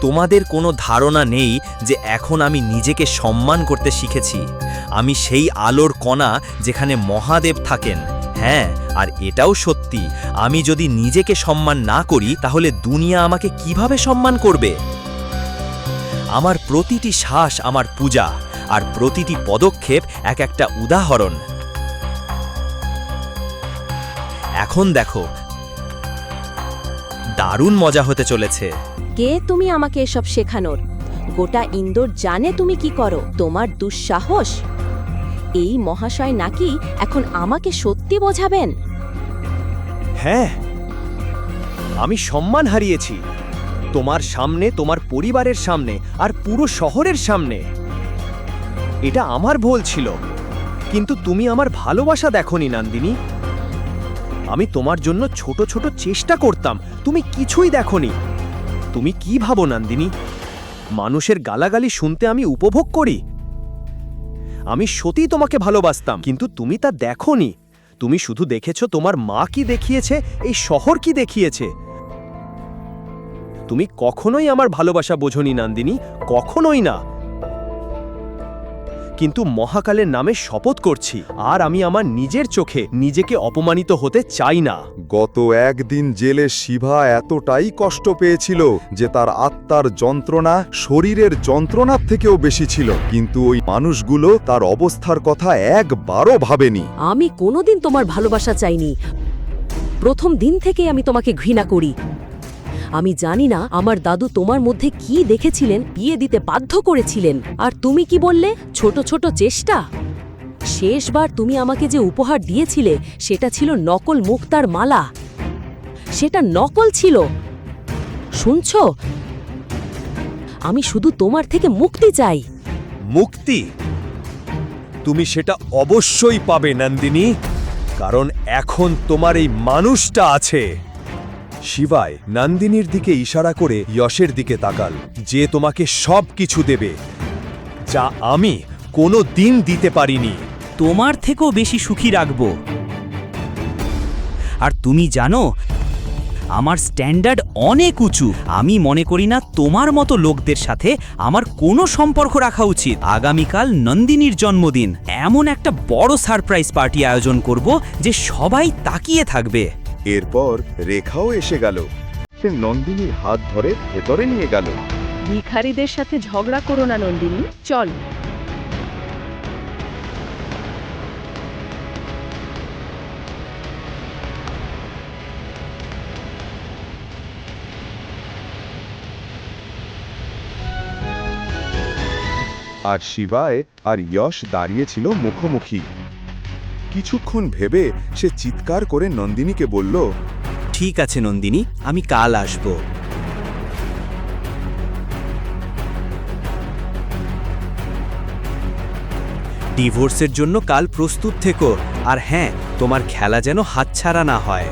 তোমাদের কোনো ধারণা নেই যে এখন আমি নিজেকে সম্মান করতে শিখেছি। আমি সেই আলোর কণা যেখানে মহাদেব থাকেন। হ্যাঁ আর এটাও সত্যি। আমি যদি নিজেকে সম্মান না করি, তাহলে দুনিয়া আমাকে কীভাবে সম্মান করবে? আমার প্রতিটি শ্বাস আমার পূজা, আর প্রতিটি পদক্ষেপ এক একটা উদাহরণ। এখন দেখো, দারুণ মজা হতে চলেছে। কে তুমি আমাকে এসব শেখানোর? গোটা ইন্দোর জানে তুমি কি করো? তোমার দুঃসাহস? এই মহাশয় নাকি এখন আমাকে সত্যি বোঝাবেন? হ্যাঁ আমি সম্মান হারিয়েছি। তোমার সামনে, তোমার পরিবারের সামনে, আর পুরো শহরের সামনে। এটা আমার ভুল ছিল। কিন্তু তুমি আমার ভালোবাসা দেখনি, নান্দিনী। আমি তোমার জন্য ছোট ছোট চেষ্টা করতাম। তুমি কিছুই দেখনি। তুমি কি ভাবো, নান্দিনী? মানুষের গালাগালি শুনতে আমি উপভোগ করি। আমি সত্যিই তোমাকে ভালোবাসতাম, কিন্তু তুমি তা দেখনি। তুমি শুধু দেখেছ তোমার মা কি দেখিয়েছে, এই শহর কি দেখিয়েছে। তুমি কখনোই আমার ভালোবাসা বোঝনি, নান্দিনী, কখনোই না। কিন্তু মহাকালের নামে শপথ করছি। আর আমি আমার নিজের চোখে নিজেকে অপমানিত হতে চাই না। গত একদিন জেলে শিভা এতটাই কষ্ট পেয়েছিল যে তার আত্মার যন্ত্রণা শরীরের যন্ত্রণার থেকেও বেশি ছিল। কিন্তু ওই মানুষগুলো তার অবস্থার কথা একবারও ভাবেনি। আমি কোনোদিন তোমার ভালোবাসা চাইনি। প্রথম দিন থেকে আমি তোমাকে ঘৃণা করি। আমি জানি না আমার দাদু তোমার মধ্যে কি দেখেছিলেন, বিয়ে দিতে বাধ্য করেছিলেন। আর তুমি কি বললে? ছোট ছোট চেষ্টা। শেষবার তুমি আমাকে যে উপহার দিয়েছিলে, সেটা ছিল নকল মুক্তার মালা। সেটা নকল ছিল। শুনছ? আমি শুধু তোমার থেকে মুক্তি চাই। মুক্তি? তুমি সেটা অবশ্যই পাবে, নন্দিনী। কারণ এখন তোমার এই মানুষটা আছে। শিবায় নন্দিনীর দিকে ইশারা করে যশের দিকে তাকাল, যে তোমাকে সব কিছু দেবে, যা আমি কোনো দিন দিতে পারিনি। তোমার থেকেও বেশি সুখী রাখব। আর তুমি জানো, আমার স্ট্যান্ডার্ড অনেক উঁচু। আমি মনে করি না তোমার মতো লোকদের সাথে আমার কোনো সম্পর্ক রাখা উচিত। আগামীকাল নন্দিনীর জন্মদিন। এমন একটা বড় সারপ্রাইজ পার্টি আয়োজন করব যে সবাই তাকিয়ে থাকবে। এরপর রেখাও এসে গেল। সে নন্দিনীর হাত ধরে ভেতরে নিয়ে গেল। ভিখারিদের সাথে ঝগড়া করো না নন্দিনী চল। আর শিবায় আর যশ দাঁড়িয়েছিল মুখোমুখি। কিছুক্ষণ ভেবে সে চিৎকার করে নন্দিনীকে বলল ঠিক আছে নন্দিনী আমি কাল আসব। ডিভোর্সের জন্য কাল প্রস্তুত থেকো আর হ্যাঁ তোমার খেলা যেন হাতছাড়া না হয়।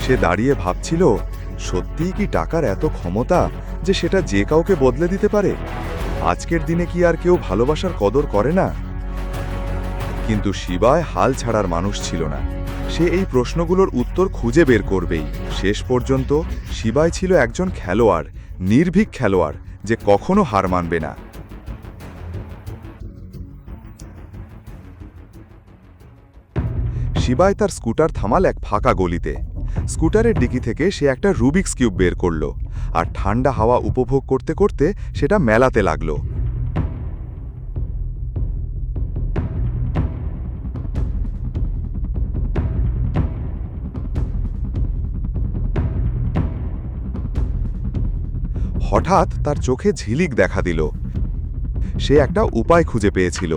সে দাঁড়িয়ে ভাবছিল সত্যিই কি টাকার এত ক্ষমতা যে সেটা যে কাউকে বদলে দিতে পারে? আজকের দিনে কি আর কেউ ভালোবাসার কদর করে না? কিন্তু শিবায় হাল ছাড়ার মানুষ ছিল না। সে এই প্রশ্নগুলোর উত্তর খুঁজে বের করবেই। শেষ পর্যন্ত শিবায় ছিল একজন খেলোয়াড়, নির্ভীক খেলোয়াড়, যে কখনো হার মানবে না। শিবায় তার স্কুটার থামাল এক ফাঁকা গলিতে। স্কুটারের ডিকি থেকে সে একটা রুবিক্স কিউব বের করল। আর ঠান্ডা হাওয়া উপভোগ করতে করতে সেটা মেলাতে লাগল। হঠাৎ তার চোখে ঝিলিক দেখা দিল। সে একটা উপায় খুঁজে পেয়েছিল।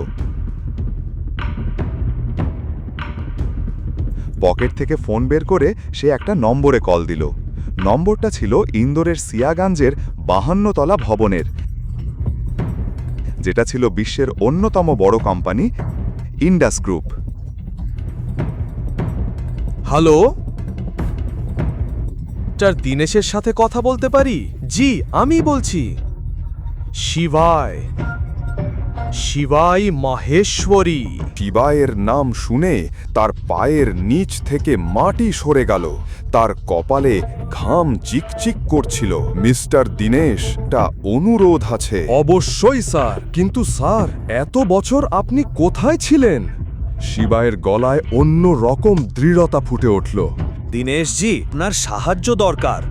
পকেট থেকে ফোন বের করে সে একটা নম্বরে কল দিল। নম্বরটা ছিল ইন্দোরের সিয়াগঞ্জের বাহান্নতলা ভবনের, যেটা ছিল বিশ্বের অন্যতম বড় কোম্পানি, ইন্ডাস গ্রুপ। হ্যালো? চার দিনেশের সাথে কথা বলতে পারি? জি আমি বলছি। শিবায়। শিবাই মাহেশ্বরী। শিবায়ের নাম শুনে তার পায়ের নিচ থেকে মাটি সরে গেল। তার কপালে ঘাম চিকচিক করছিল। মিস্টার দীনেশ দীনেশটা অনুরোধ আছে। অবশ্যই স্যার। কিন্তু স্যার এত বছর আপনি কোথায় ছিলেন? শিবায়ের গলায় অন্য রকম দৃঢ়তা ফুটে উঠল। দীনেশজি আপনার সাহায্য দরকার।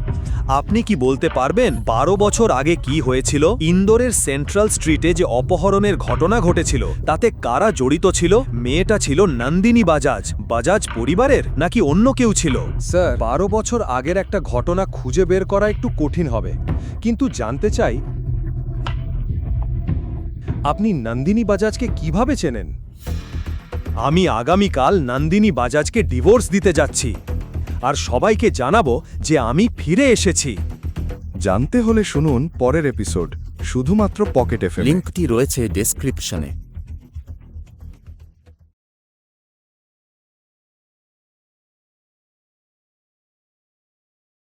আপনি কি বলতে পারবেন বারো বছর আগে কি হয়েছিল? ইন্দোরের সেন্ট্রাল স্ট্রিটে যে অপহরণের ঘটনা ঘটেছিল তাতে কারা জড়িত ছিল? মেয়েটা ছিল নন্দিনী বাজাজ। বাজাজ পরিবারের? নাকি অন্য কেউ ছিল? স্যার বারো বছর আগের একটা ঘটনা খুঁজে বের করা একটু কঠিন হবে। কিন্তু জানতে চাই আপনি নন্দিনী বাজাজকে কীভাবে চেনেন? আমি আগামীকাল নন্দিনী বাজাজকে ডিভোর্স দিতে যাচ্ছি। আর সবাইকে জানাব যে আমি ফিরে এসেছি। জানতে হলে শুনুন পরের এপিসোড শুধুমাত্র পকেটে লিঙ্কটি রয়েছে ডেসক্রিপশনে।